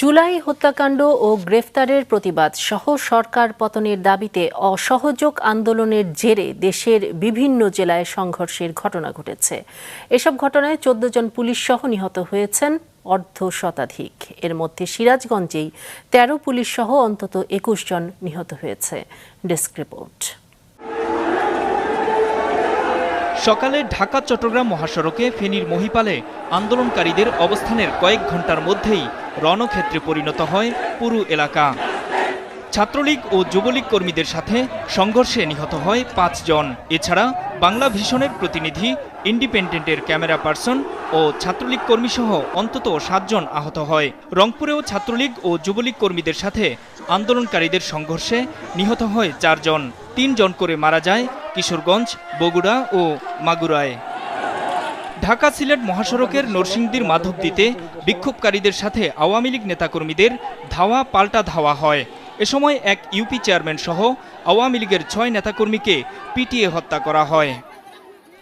জুলাই হত্যাকাণ্ড ও গ্রেফতারের প্রতিবাদ সহ সরকার পতনের দাবিতে অসহযোগ আন্দোলনের জেরে দেশের বিভিন্ন জেলায় সংঘর্ষের ঘটনা ঘটেছে। এসব ঘটনায় চোদ্দ জন পুলিশ সহ নিহত হয়েছেন অর্ধ শতাধিক। এর মধ্যে সিরাজগঞ্জেই তেরো পুলিশ সহ অন্তত একুশ জন নিহত হয়েছে। Desk report. সকালে ঢাকা চট্টগ্রাম মহাসড়কে ফেনীর মহিপালে আন্দোলনকারীদের অবস্থানের কয়েক ঘণ্টার মধ্যেই রণক্ষেত্রে পরিণত হয় পুরো এলাকা। ছাত্রলীগ ও যুবলীগ কর্মীদের সাথে সংঘর্ষে নিহত হয় পাঁচজন এছাড়া বাংলা ভিশনের প্রতিনিধি, ইন্ডিপেন্ডেন্টের ক্যামেরা পার্সন ও ছাত্রলীগ কর্মীসহ অন্তত সাতজন আহত হয়। রংপুরেও ছাত্রলীগ ও যুবলীগ কর্মীদের সাথে আন্দোলনকারীদের সংঘর্ষে নিহত হয় চারজন তিনজন করে মারা যায় কিশোরগঞ্জ, বগুড়া ও মাগুরায়। ঢাকা সিলেট মহাসড়কের নরসিংদীর মাধবদীতে বিক্ষোভকারীদের সাথে আওয়ামী লীগ নেতাকর্মীদের ধাওয়া পাল্টা ধাওয়া হয়। এ সময় এক ইউপি চেয়ারম্যান সহ আওয়ামী লীগের ছয় নেতাকর্মীকে পিটিয়ে হত্যা করা হয়।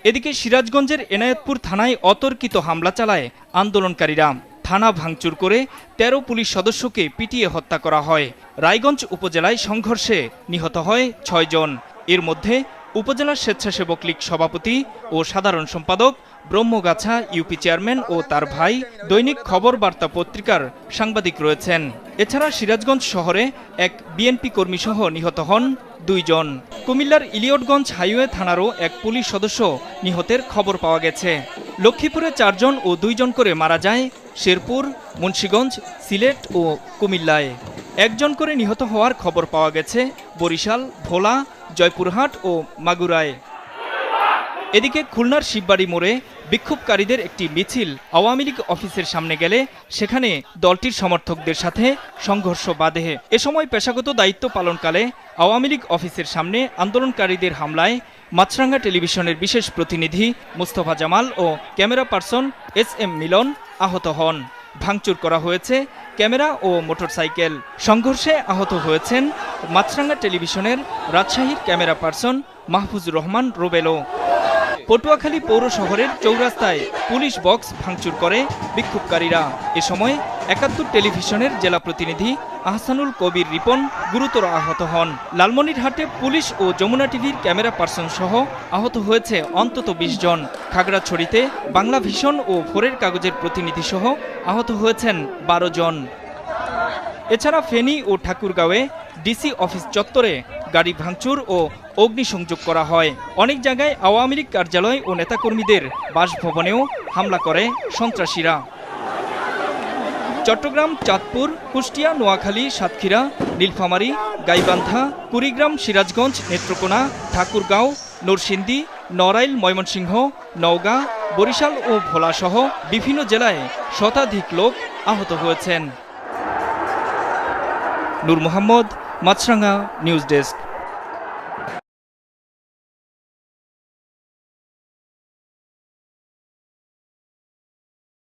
এদিকে সিরাজগঞ্জের এনায়েতপুর থানায় অতর্কিত হামলা চালায় আন্দোলনকারীরা। থানা ভাঙচুর করে তেরো পুলিশ সদস্যকে পিটিয়ে হত্যা করা হয়। রায়গঞ্জ উপজেলায় সংঘর্ষে নিহত হয় ছয়জন। এর মধ্যে উপজেলা স্বেচ্ছাসেবক লীগ সভাপতি ও সাধারণ সম্পাদক ব্রহ্মগাছা, ইউপি চেয়ারম্যান ও তার ভাই দৈনিক খবর বার্তা পত্রিকার সাংবাদিক রয়েছেন। এছাড়া সিরাজগঞ্জ শহরে এক বিএনপি কর্মী সহ নিহত হন দুইজন। কুমিল্লার ইলিয়টগঞ্জ হাইওয়ে থানারও এক পুলিশ সদস্য নিহতের খবর পাওয়া গেছে। লক্ষ্মীপুরে চারজন ও দুইজন করে মারা যায় শেরপুর, মুন্সীগঞ্জ, সিলেট ও কুমিল্লায়। একজন করে নিহত হওয়ার খবর পাওয়া গেছে বরিশাল, ভোলা জয়পুরহাট ও মাগুরায়। এদিকে খুলনার শিববাড়ি মোড়ে বিক্ষোভকারীদের একটি মিছিল আওয়ামী লীগ অফিসের সামনে গেলে সেখানে দলটির সমর্থকদের সাথে সংঘর্ষ বাধে। এ সময় পেশাগত দায়িত্ব পালনকালে আওয়ামী লীগ অফিসের সামনে আন্দোলনকারীদের হামলায় মাছরাঙ্গা টেলিভিশনের বিশেষ প্রতিনিধি মুস্তফা জামাল ও camera person S M Milon আহত হন। ভাঙচুর করা হয়েছে, ক্যামেরা ও মোটরসাইকেল। সংঘর্ষে আহত হয়েছেন মাছরাঙ্গা টেলিভিশনের রাজশাহীর ক্যামেরা পার্সন মাহফুজুর রহমান রোবেলো পটুয়াখালী পৌর শহরের চৌরাস্তায় পুলিশ বক্স ভাঙচুর করে বিক্ষোভকারীরা। এ সময় একাত্তর টেলিভিশনের জেলা প্রতিনিধি আহসানুল কবির রিপন গুরুতর আহত হন। লালমনিরহাটে পুলিশ ও যমুনা টিভির ক্যামেরা পার্সন সহ আহত হয়েছে অন্তত বিশ জন। খাগড়াছড়িতে বাংলা ভিশন ও ভোরের কাগজের প্রতিনিধি সহ আহত হয়েছেন বারো জন। এছাড়া ফেনী ও ঠাকুরগাঁওয়ে ডিসি অফিস চত্বরে গাড়ি ভাঙচুর ও অগ্নিসংযোগ করা হয়। অনেক জায়গায় আওয়ামী লীগ কার্যালয় ও নেতাকর্মীদের বাসভবনেও হামলা করে সন্ত্রাসীরা। চট্টগ্রাম, চাঁদপুর, কুষ্টিয়া, নোয়াখালী, সাতক্ষীরা, নীলফামারী, গাইবান্ধা, কুড়িগ্রাম, সিরাজগঞ্জ, নেত্রকোনা, ঠাকুরগাঁও, নরসিংদী, নড়াইল, ময়মনসিংহ, নওগাঁ, বরিশাল ও ভোলাসহ বিভিন্ন জেলায় শতাধিক লোক আহত হয়েছেন। Nur Mohammad Maasranga news desk.